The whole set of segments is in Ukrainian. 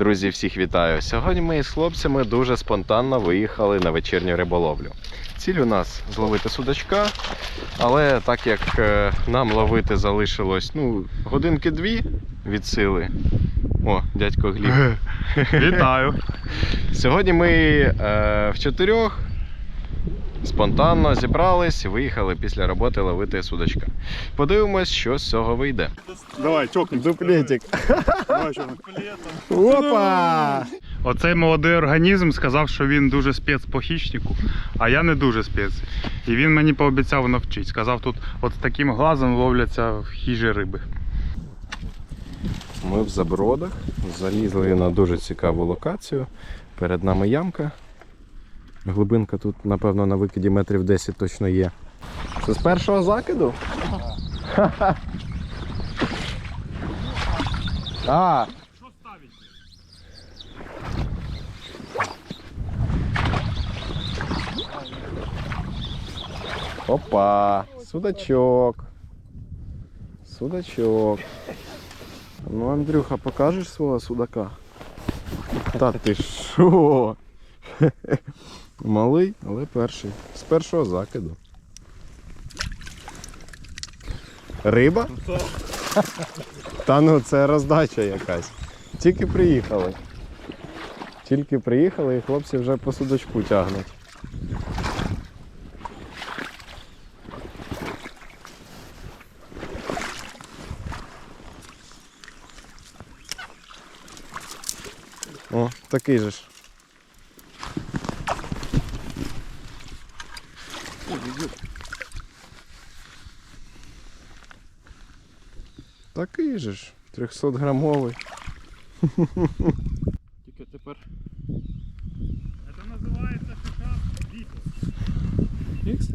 Друзі, всіх вітаю! Сьогодні ми з хлопцями дуже спонтанно виїхали на вечірню риболовлю. Ціль у нас зловити судачка, але так як е, нам ловити залишилось ну, годинки дві від сили. О, дядько Гліб. Вітаю. Сьогодні ми е, в чотирьох спонтанно зібрались і виїхали після роботи ловити судачка. Подивимось, що з цього вийде. Давай, чокнем. Дуплетик. Давай. Опа! Оцей молодий організм сказав, що він дуже спец по хищнику, а я не дуже спец. І він мені пообіцяв навчить. Сказав, тут от таким глазом ловляться хижі риби. Ми в Забродах залізли на дуже цікаву локацію. Перед нами ямка. Глибинка тут, напевно, на викиді метрів 10 точно є. Це з першого закиду? А, Опа, судачок. Судачок. Ну, Андрюха, покажеш свого судака? Та ти що? Малий, але перший. З першого закиду. Риба? Та ну це роздача якась. Тільки приїхали. Тільки приїхали і хлопці вже по судочку тягнуть. О, такий же ж. Такий же ж, 300 грамовий. Тільки тепер. Це називається шикар віпо. Ікс?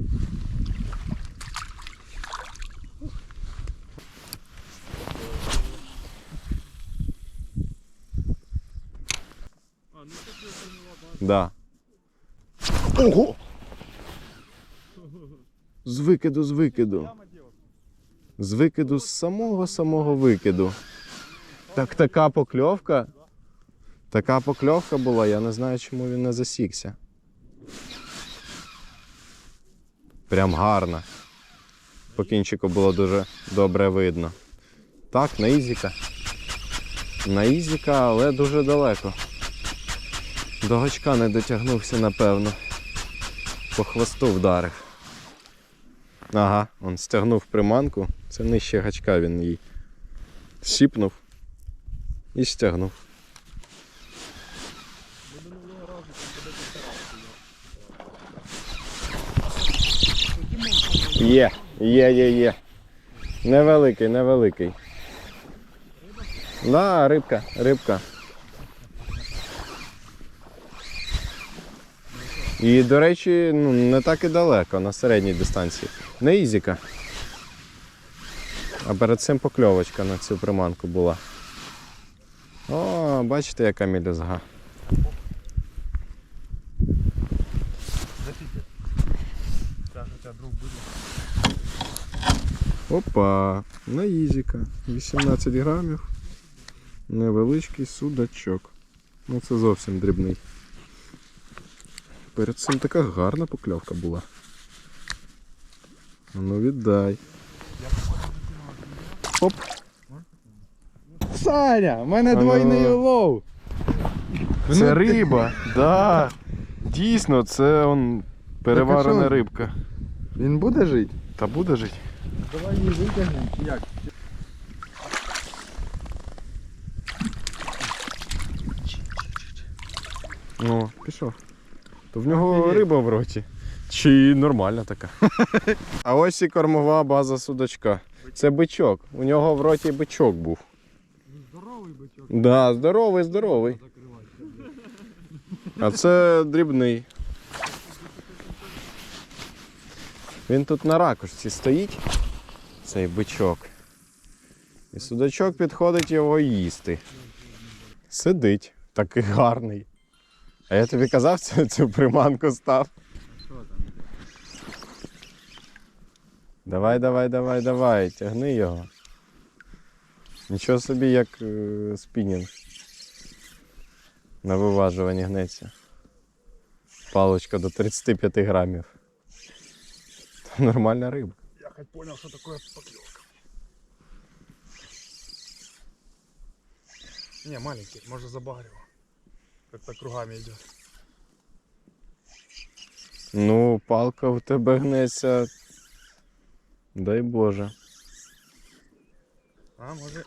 Да. Ого! Викиду, з викиду. З викиду, з самого самого викиду. Так така покльовка. Така покльовка була, я не знаю, чому він не засікся. Прям гарно. По кінчику було дуже добре видно. Так, на Ізіка. На Ізіка, але дуже далеко. До гачка не дотягнувся, напевно. По хвосту вдарив. Ага, он стягнув приманку. Це нижче гачка він її сіпнув і стягнув. Є, є, є, є. Невеликий, невеликий. Да, рибка, рибка. І, до речі, ну, не так і далеко, на середній дистанції. Не ізіка. А перед цим покльовочка на цю приманку була. О, бачите, яка мілюзга. Опа, на ізіка. 18 грамів. Невеличкий судачок. Ну це зовсім дрібний. Перед цим така гарна покльовка була. Ну віддай. Оп. Саня, в мене двойний улов. Це риба, да. Дійсно, це он переварена Так а що? рибка. Він буде жити? Та буде жити. Давай її витягнемо чи як? О, пішов. То в нього риба в роті. Чи нормальна така. а ось і кормова база судачка. Це бичок. У нього в роті бичок був. Здоровий бичок. Да, здоровий, здоровий. А це дрібний. Він тут на ракушці стоїть, цей бичок. І судачок підходить його їсти. Сидить, такий гарний. А я тобі казав, цю, цю приманку став. Давай, давай, давай, давай, тягни його. Нічого собі як е, спінінг. На виважуванні гнеться. Палочка до 35 грамів. Нормальна риба. Я хоть понял, что такое поклевка. Не, маленький, может забагрил. Как-то кругами идет. Ну, палка в тебе гнеться. Дай Боже. А, может...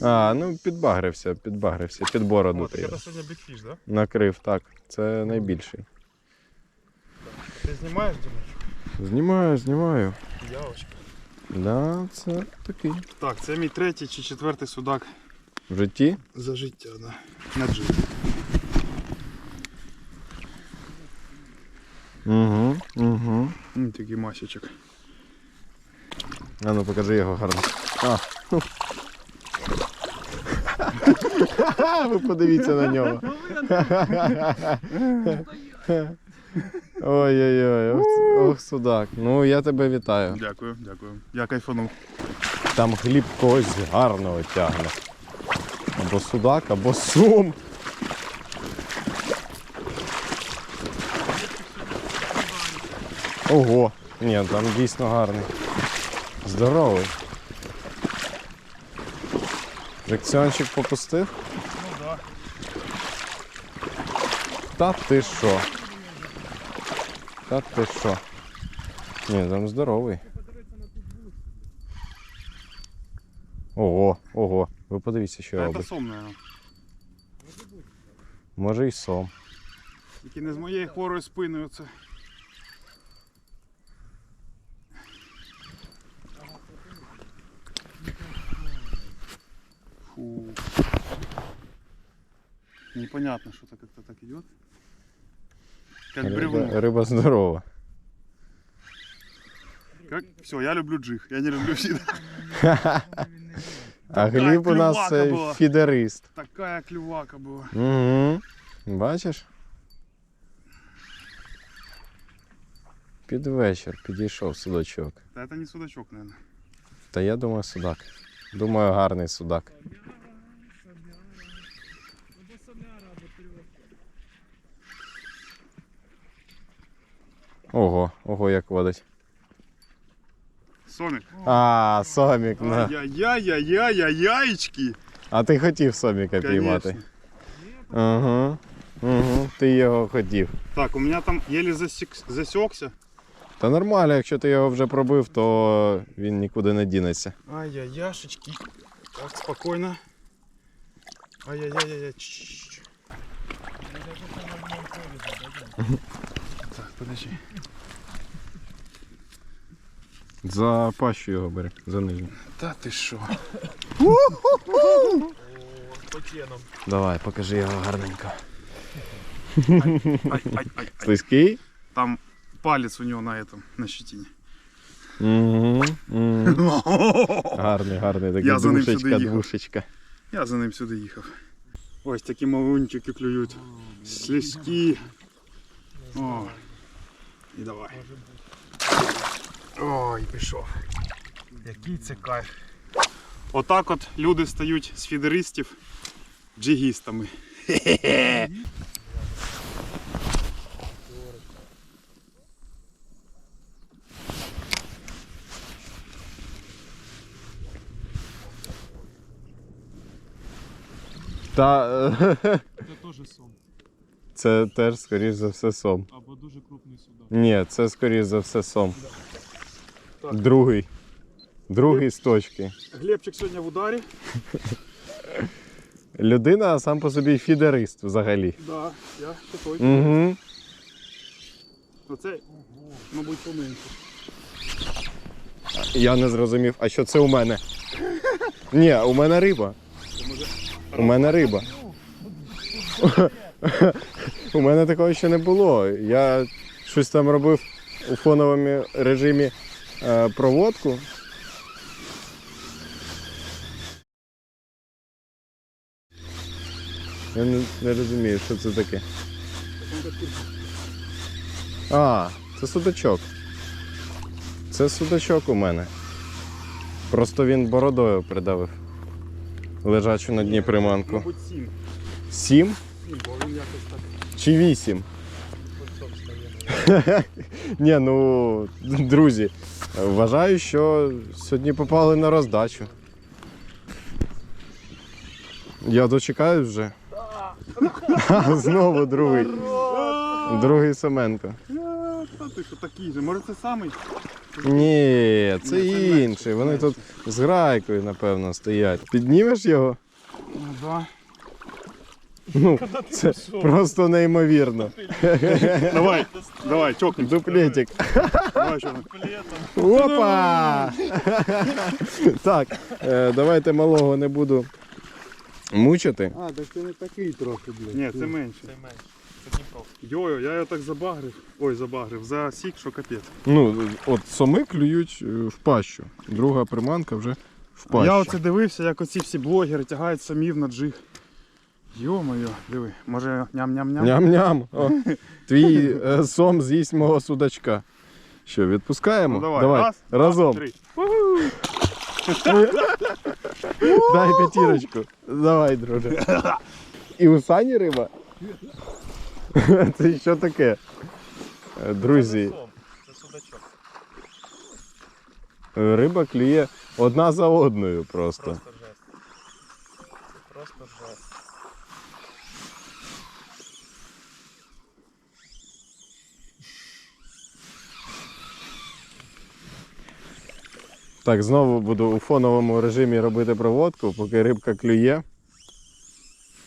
А, ну підбагрився, підбагрився, під бороду ти так його это сегодня бигфиш, да? накрив, так. Це найбільший. Ты снимаешь, Димочек? Знімаю, знімаю. Явочка. Да, це такий. Так, це мій третій чи четвертий судак В житті? за життя, да. На джип. Угу, угу. М, Такий масічок. А ну покажи його гарно. А. Ви подивіться на нього. Ой-ой-ой, ох, ох, судак. Ну я тебе вітаю. Дякую, дякую. Я кайфанув. Там гліб когось гарного тягне. Або судак, або сум. Ого! Ні, там дійсно гарний. Здоровий. Фрикціончик попустив? Ну да. Та ти що? Та ти що? Ні, там здоровий. Ого, ого. Ви подивіться, що Це сом, наверное. Може й сом. Тільки не з моєю хворою спиною це. Фу. Непонятно, что то как-то так идет. Как бревно. риба здорова. Как... Все, я люблю джиг, я не люблю фидер. А Гліб у нас клювака була. фідерист. Такая клювака была. Угу. Бачиш? Під вечір підійшов судачок. Да это не судачок, наверное. Та я думаю, судак. Думаю, гарний судак. Ого, ого, як водить. Сомик. А, сомік. На. Ай-яй-яй-яй-яй-яйчки. А ти хотів соміка піймати. Угу. Угу. Ти його хотів. Так, у меня там еле засек... засекся. Та нормально, якщо ти його вже пробив, то він нікуди не дінеться. Ай-яй-яшечки. Так, спокойно. Ай-яй-яй-яй. Подожди. За пащу його бери, за нижню. Та ти що? Давай, покажи його гарненько. Слизький? Там палец у него на этом, на щетине. Угу. угу. Гарний, гарний такий Я за ним сюди душечка, їхав. двушечка. Я за ним сюди їхав. Ось такі малунчики клюють. Слизькі. О. І давай. Ой, пішов. Який це кайф. Отак от люди стають з фідеристів джигістами. Та е, Це теж сом. Це теж, скоріш за все, сом. Або дуже крупний судак. Ні, це скоріш за все сом. Так. Другий. Другий з точки. Глебчик сьогодні в ударі. Людина сам по собі фідерист взагалі. Да, я ще той. Угу. Оце, мабуть, поменше. Я не зрозумів, а що це у мене? Ні, у мене риба. У мене риба. У мене такого ще не було. Я щось там робив у фоновому режимі е, проводку. Я не, не розумію, що це таке. А, це судачок. Це судачок у мене. Просто він бородою придавив. Лежачу на дні приманку. Сім. Сім? Сім, бо він Чи 8? Ні, ну, друзі, вважаю, що сьогодні попали на роздачу. Я дочекаюсь вже. Знову другий. Другий Семенко. Та ти що такий же? Може це самий? Ні, це інший. Вони тут з грайкою, напевно, стоять. Піднімеш його? Ну да. Ну, це просто неймовірно. Давай, давай, чокнем. Дуплетик. Давай, Опа! Так, е, давайте малого не буду мучити. А, так це не такий трохи, блядь. Ні, це менше. Це менше. Це Дніпро. Йо, я його так забагрив. Ой, забагрив. Засік, що капець. Ну, от соми клюють е, в пащу. Друга приманка вже в пащу. Я оце дивився, як оці всі блогери тягають самів на джиг. Йо-моє, диви, може ням-ням-ням? Ням-ням. О, твій е, сом з'їсть мого судачка. Що, відпускаємо? Ну, давай, раз, два, разом. три. Дай п'ятірочку. Давай, друже. І у Сані риба? Це що таке? Е, Друзі, Сом. Це судачок. риба клює одна за одною просто. Просто жесть. Це просто жесть. Так, знову буду у фоновому режимі робити проводку, поки рибка клює.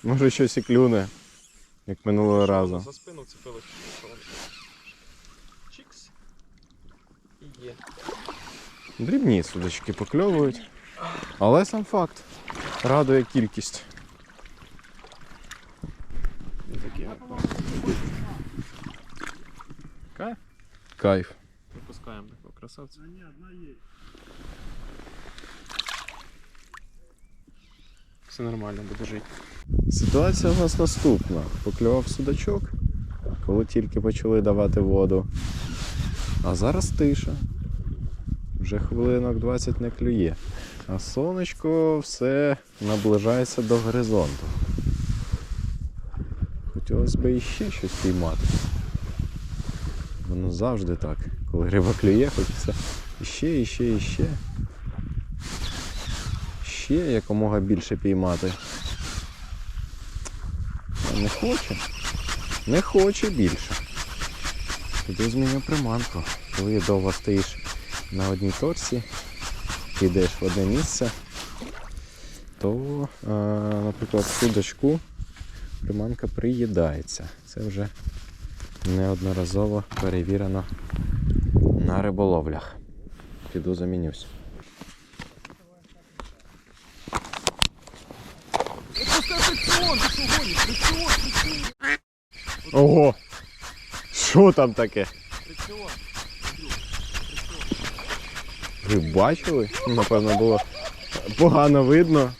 Може щось і клюне, як минулого разу. За спину вцепилось. Чікс. І є. Дрібні судочки покльовують. Але сам факт. Радує кількість. Кайф? Кайф. Випускаємо такого красавця. Все нормально, буде жити. Ситуація у нас наступна. Поклював судачок, коли тільки почали давати воду. А зараз тиша. Вже хвилинок 20 не клює. А сонечко все наближається до горизонту. Хотілося б іще щось піймати. Воно завжди так. Коли риба клює, хочеться іще, іще, іще. Ще якомога більше піймати. Не хоче. Не хоче більше. Тоді зміню приманку. Коли довго стоїш на одній торці, йдеш в одне місце, то, е, наприклад, в судочку приманка приїдається. Це вже неодноразово перевірено на риболовлях. Піду замінюсь. Що там таке? Ви бачили? Напевно, було погано видно.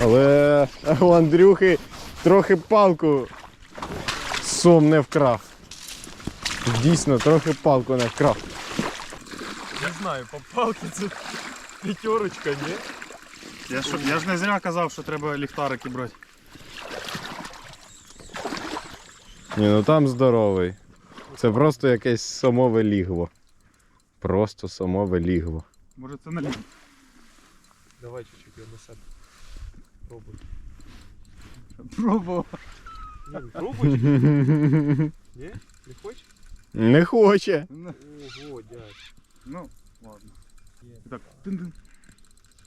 Але у Андрюхи трохи палку сом не вкрав. Дійсно, трохи палку не вкрав. Не знаю, по палки це п'ятерочка, ні? Я ж, я ж не зря казав, що треба ліхтарики брати. Ні, ну там здоровий. Це просто якесь самове лігво. Просто самове лігво. Може це не ліг. Давай чуть-чуть його на себе. Пробуй. Пробував. Ні, ну пробуй. Ні? Не хочеш? Не хоче. Ого, дядь. Ну, ладно. І так, тин-тин.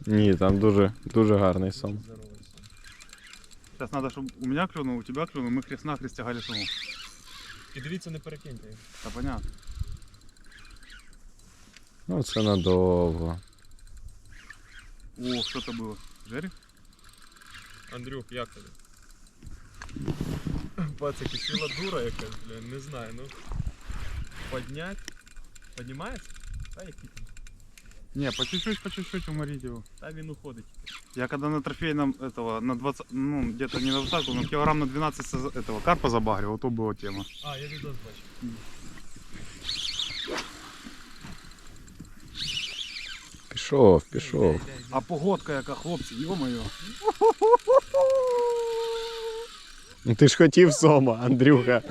Ні, там дуже, дуже гарний сом. Сон. Сейчас треба, щоб у мене клюнув, у тебе клюнув, ми хрест нахрест тягали суму. І дивіться, не перекиньте їх. Та понятно. Ну, це надовго. О, що це було? Жеріх? Андрюх, як тобі? Пацаки, ціла дура якась, бля, не знаю, ну. Поднять. Поднимається? Та який там? Не, по чуть-чуть, по чуть-чуть уморить его. Та він уходить. Я когда на трофейном этого, на 20, ну, где-то не на 20, но килограмм на 12 со- этого карпа забагрил, то была тема. А, я відос бачив. Пішов, пішов. А погодка яка, хлопці, ё-моё. Ти ж хотів сома, Андрюха.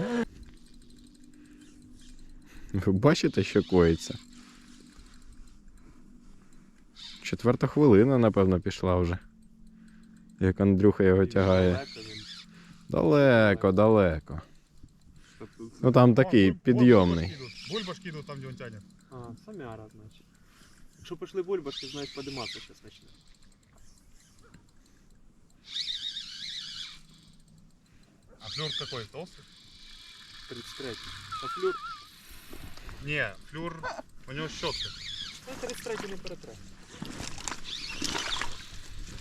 Ви бачите, що коїться? Четверта хвилина, напевно, пішла вже. Як Андрюха його тягає. Далеко він. Далеко, далеко. Ну там такий підйомний. Бульбашки йдуть там, де він тягне. А, самяра, значить. Якщо пішли бульбашки, значить подиматися зараз почне. А флюр какой? Толстый? 33. Та флюр. Не, флюр, у него щетка. Ну, 33 не перетре.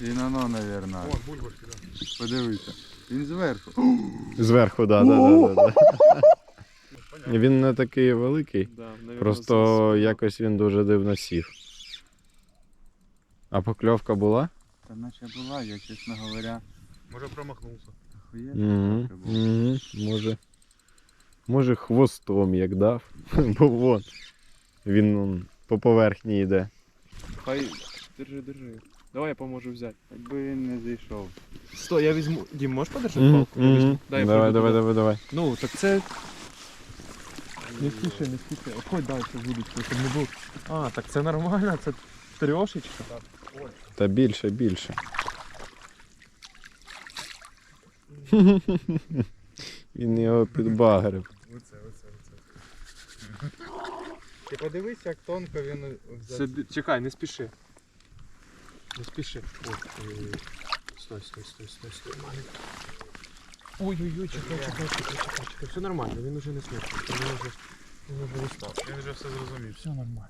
Він оно, навірно. О, бульбашки, да. Подивися. Він зверху. Зверху, да, да, да, да, да. Він не такий великий, Да, наверное, просто якось він дуже дивно сів. А покльовка була? Та наче була, я, чесно говоря, Може промахнувся. Угу, угу, може. Може хвостом як дав. Бо вон. Він он, по поверхні йде. Хай, держи, держи. Давай я поможу взяти. Якби він не зійшов. Стой, я візьму. Дім, можеш подержати Мгм, палку? Я мгм. візьму. Дай, я Давай, пройду давай, туди. давай, давай. Ну, так це. Не спіши, не спіши. Ходь далі вудочку, щоб не був. А, так це нормально, це трьошечка. Та більше, більше. Він його підбагрив. Оце, оце, оце. Ти подивись, як тонко він Собі... Чекай, не спіши. Не спіши. Ой, ой, ой. Стой, стой, стой, стой, стой. маленький. Ой-ой-ой, чекай, чекай, чекай, чекай, чекай. Все нормально, він уже не смертний. Він уже, він уже устав. Він вже все зрозумів. Все нормально.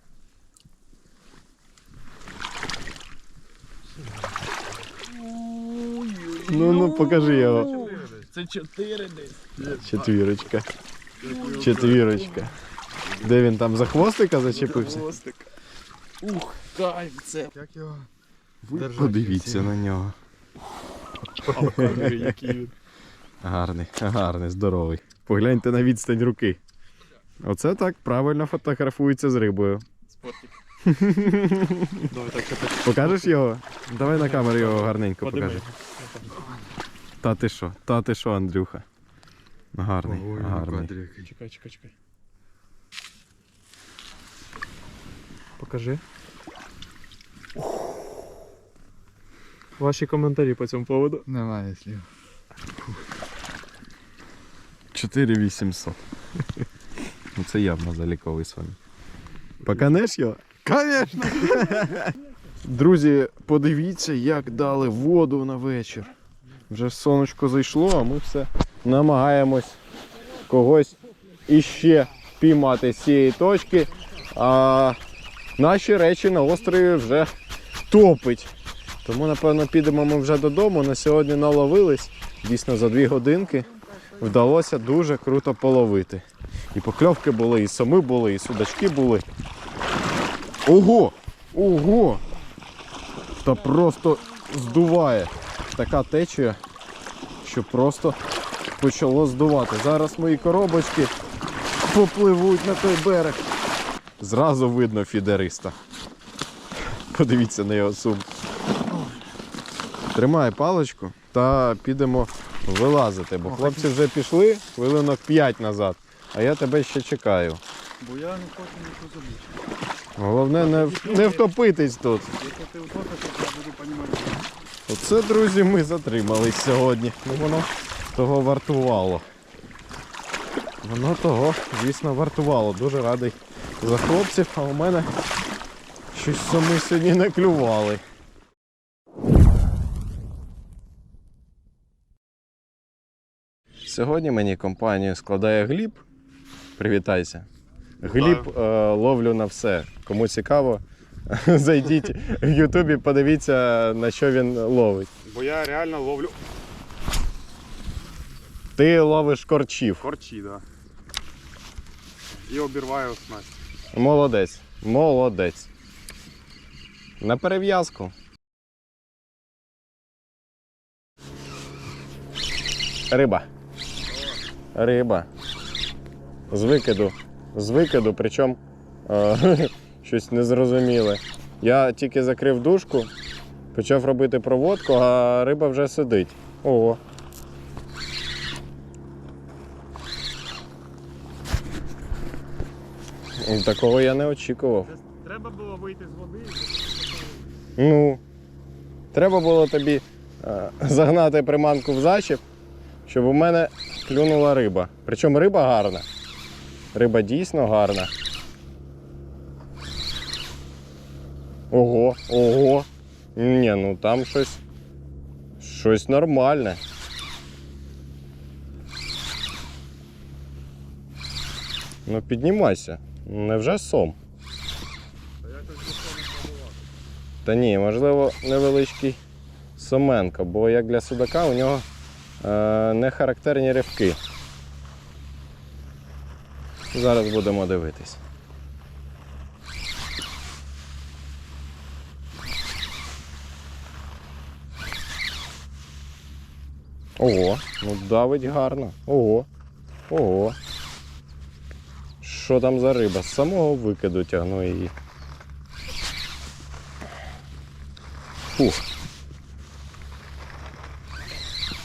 Ну, ну, покажи його. Це чотири десь. Четвірочка. Четвірочка. Де він там за хвостика зачепився? Хвостик. Ух, кайф, це. Як його? Подивіться на нього. Гарний, гарний, здоровий. Погляньте на відстань руки. Оце так правильно фотографується з рибою. Спортик. Давай так, так. Покажеш його? Давай на камеру його гарненько покажи. Та ти що? Та ти що, Андрюха? Гарний, гарний. Чекай, чекай, чекай. Покажи. Ваші коментарі по цьому поводу. Немає слів. 4800. Ну це явно заліковий сон. Поканеш його? Конечно! Друзі, подивіться, як дали воду на вечір. Вже сонечко зайшло, а ми все намагаємось когось іще піймати з цієї точки. А наші речі на острові вже топить. Тому, напевно, підемо ми вже додому. На сьогодні наловились. Дійсно, за дві годинки вдалося дуже круто половити. І покльовки були, і соми були, і судачки були. Ого! Ого! Та просто здуває. Така течія, що просто почало здувати. Зараз мої коробочки попливуть на той берег. Зразу видно фідериста. Подивіться на його сумку. Тримай паличку та підемо вилазити, бо хлопці вже пішли хвилинок 5 назад, а я тебе ще чекаю. Бо я не хочу нічого забути. Головне не, не втопитись тут. Якщо ти утопиш, то я буду розуміти. Оце, друзі, ми затримались сьогодні. Ну, воно того вартувало. Воно того, звісно, вартувало. Дуже радий за хлопців, а у мене щось самі сьогодні не клювали. Сьогодні мені компанію складає Гліб. Привітайся. Гліб е, ловлю на все. Кому цікаво, зайдіть в Ютубі, подивіться, на що він ловить. Бо я реально ловлю Ти ловиш корчів. корчі, да. І обірваю снасть. Молодець. Молодець. На перев'язку. Риба. Риба. З викиду. З викиду, причому е, щось незрозуміле. Я тільки закрив дужку, почав робити проводку, а риба вже сидить. Ого. І такого я не очікував. Треба було вийти з води. Ну, треба було тобі е, загнати приманку в зачіп, щоб у мене клюнула риба. Причому риба гарна. Риба дійсно гарна. Ого, ого. Ні, ну там щось. Щось нормальне. Ну піднімайся. Невже сом? Та ні, можливо, невеличкий Соменко, бо як для судака у нього е, не характерні ривки. Зараз будемо дивитись. Ого, ну давить гарно. Ого. Ого. Що там за риба? З самого викиду тягну її. Фух.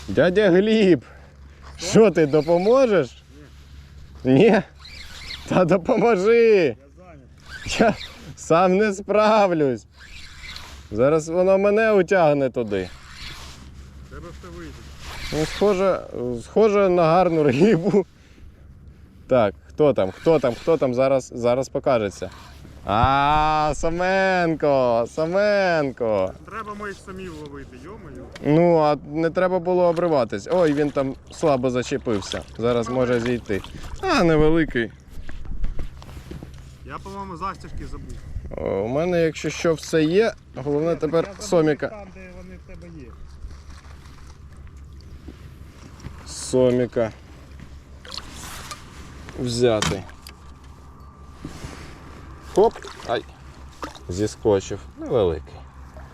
Дядя Гліб, що ти допоможеш? Ні. Та допоможи. Я сам не справлюсь. Зараз воно мене утягне туди. Треба все вийти. Ну, схоже, схоже на гарну рибу. Так, хто там? Хто там? Хто там зараз, зараз покажеться? А, Саменко! Саменко! Треба моїх самі ловити, йомою. Ну, а не треба було обриватись. Ой, він там слабо зачепився. Зараз може зійти. А, невеликий. Я, по-моєму, застіжки забув. О, у мене, якщо що, все є. Головне тепер соміка. Там, де вони в тебе є. Соміка. Взяти. Хоп! Ай! Зіскочив. Невеликий.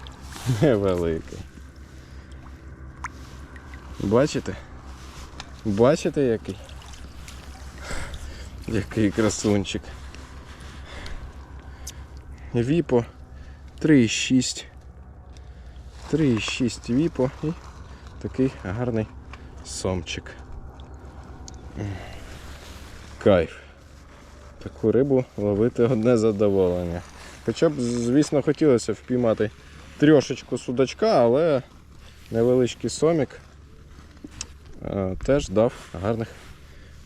Невеликий. Бачите? Бачите який? Який красунчик. Віпо 3,6. 3,6 віпо і такий гарний сомчик. Кайф. Таку рибу ловити одне задоволення. Хоча б, звісно, хотілося впіймати трьошечку судачка, але невеличкий сомік е, теж дав гарних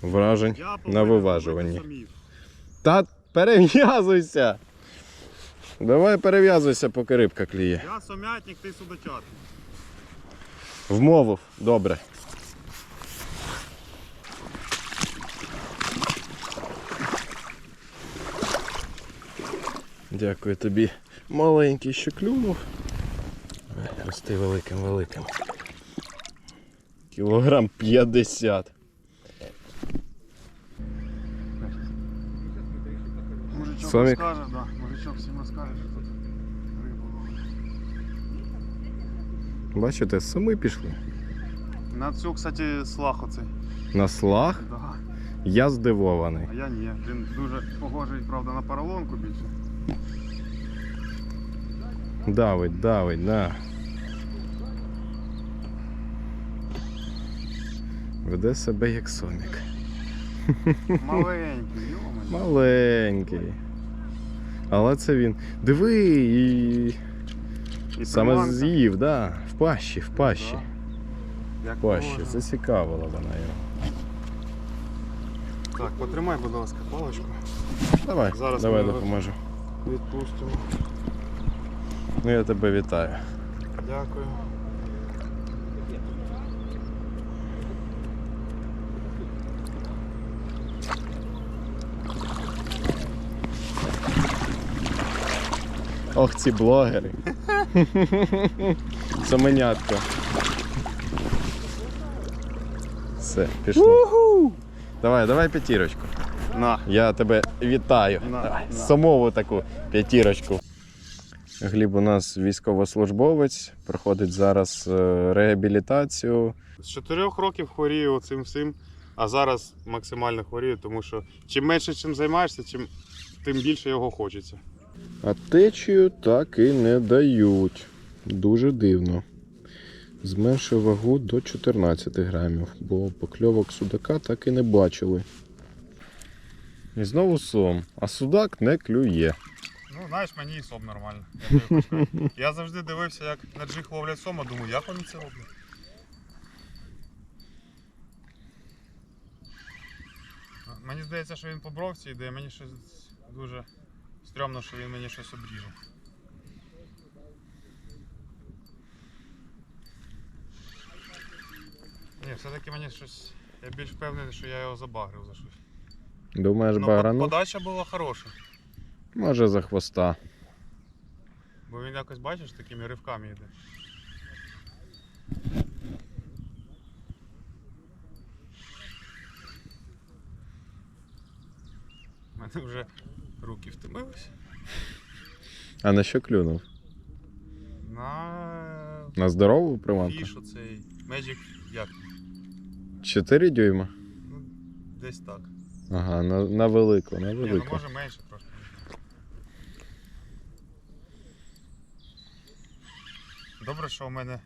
вражень на виважуванні. Та перев'язуйся! Давай перев'язуйся, поки рибка кліє. Я сомятник, ти судачат. Вмовив, добре. Дякую тобі. Маленький що клюнув. Рости великим великим. Кілограм 50. Мужичок Сомік? розкаже, да. Мужичок всім розкаже, що тут рибу ловить. Бачите, сами пішли. На цю, кстати, слах оцей. На слах Да. я здивований. А я ні. Він дуже похожий, правда, на поролонку більше. Давить, давить, да. Веде себе як сомік. Маленький, йомай. Маленький. Але це він. Диви, і І саме приманка. з'їв, да. В пащі, в пащі. Як В пащі. положено. Зацікавила вона його. Так, потримай, будь ласка, паличку. Давай, Зараз давай ми допоможу. Відпустимо. Ну я тебе вітаю. Дякую. Ох, ці блогери. Саменятко. Все, пішло. Давай, давай п'ятірочку. На. Я тебе вітаю. На, Давай, на. Самову таку п'ятірочку. Гліб у нас військовослужбовець, проходить зараз е, реабілітацію. З чотирьох років хворію цим всім, а зараз максимально хворію, тому що чим менше чим займаєшся, чим тим більше його хочеться. А течію так і не дають. Дуже дивно. Зменшив вагу до 14 грамів, бо покльовок судака так і не бачили. І знову сом. А судак не клює. Ну, знаєш, мені і сом нормально. Я, я завжди дивився, як на джиг ловлять сома, думаю, як вони це роблять. Мені здається, що він по бровці йде, мені щось дуже стрьомно, що він мені щось обріже. Ні, все-таки мені щось. Я більш впевнений, що я його забагрив за щось. Думаєш, Ну, баграну? подача була хороша. Може за хвоста. Бо він якось бачиш такими ривками йде. У мене вже руки втомилися. А на що клюнув? На На здорову приманку? фіш оцей Magic як? 4 дюйма. Ну, десь так. Ага, на, на велику, на Ні, ну велику. може менше трошки. Добре, що у мене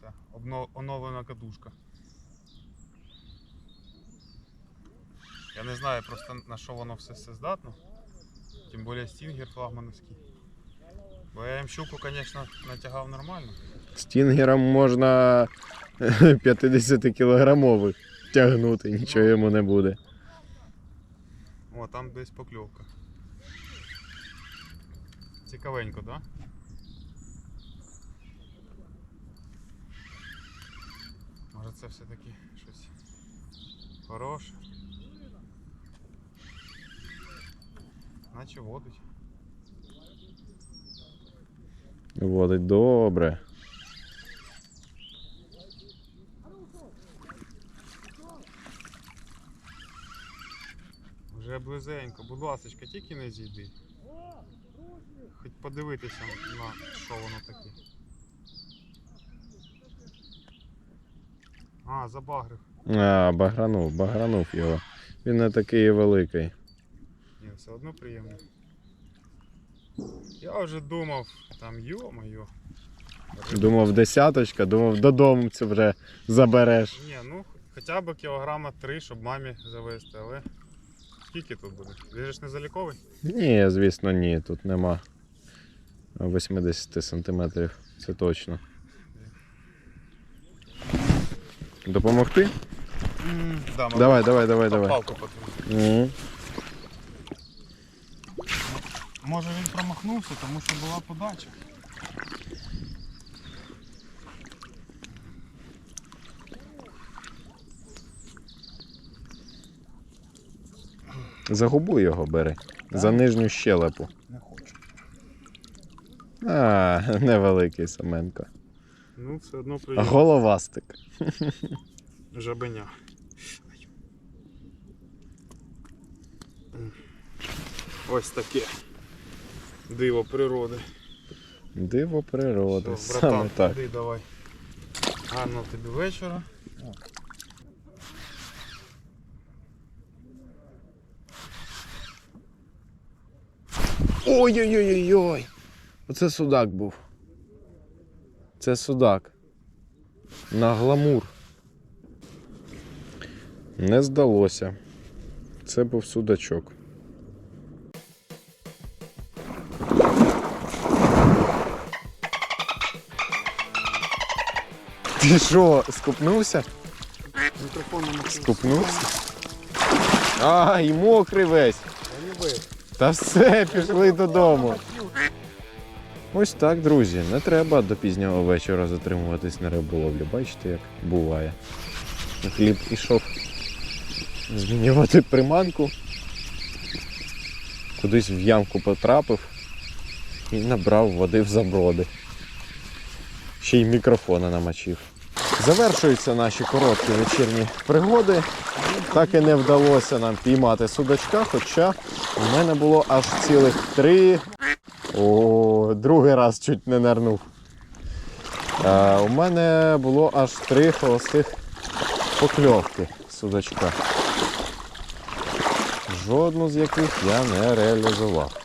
ця обно- оновлена катушка. Я не знаю просто на що воно все, все здатно. Тим більше стінгер флагмановський. Бо я їм щуку, звісно, натягав нормально. Стінгером можна 50 кілограмових тягнути, нічого йому не буде. О, там десь покльовка. Цікавенько, так? Да? Може це все-таки щось хороше. Наче водить. Водить добре. Вже близенько. Будь ласочка, тільки не зійди. Хоч подивитися на що воно таке. А, забагрив. А, багранув, багранув його. Він не такий великий. Ні, все одно приємно. Я вже думав, там йо-моє. Думав, десяточка, думав, додому це вже забереш. Ні, ну хоча б кілограма три, щоб мамі завести, але скільки тут буде? Він же ж не заліковий? Ні, звісно, ні, тут нема 80 сантиметрів, це точно. Допомогти? Да, Давай, давай, давай, давай. Палку потрібно. Мгм. Може він промахнувся, тому що була подача. За губу його бери. За нижню щелепу. Не хочу. А, невеликий Семенко. Ну, все одно приємно. Головастик. Жабеня. Ось таке. Диво природи. Диво природи. Все, Саме братан, так. ходи давай. Гарного тобі вечора. Ой-ой-ой-ой! Оце судак був. Це судак. На гламур. Не здалося. Це був судачок. Ти що, скупнувся? Мікрофон Скупнувся? А, і мокрий весь. Та все, пішли додому. Ось так, друзі. Не треба до пізнього вечора затримуватись на риболовлі. Бачите, як буває. Хліб ішов змінювати приманку. Кудись в ямку потрапив і набрав води в заброди. Ще й мікрофона намочив. Завершуються наші короткі вечірні пригоди. Так і не вдалося нам піймати судачка, хоча у мене було аж цілих три. О, другий раз чуть не нирнув. Е, у мене було аж три холостих покльовки судачка. Жодну з яких я не реалізував.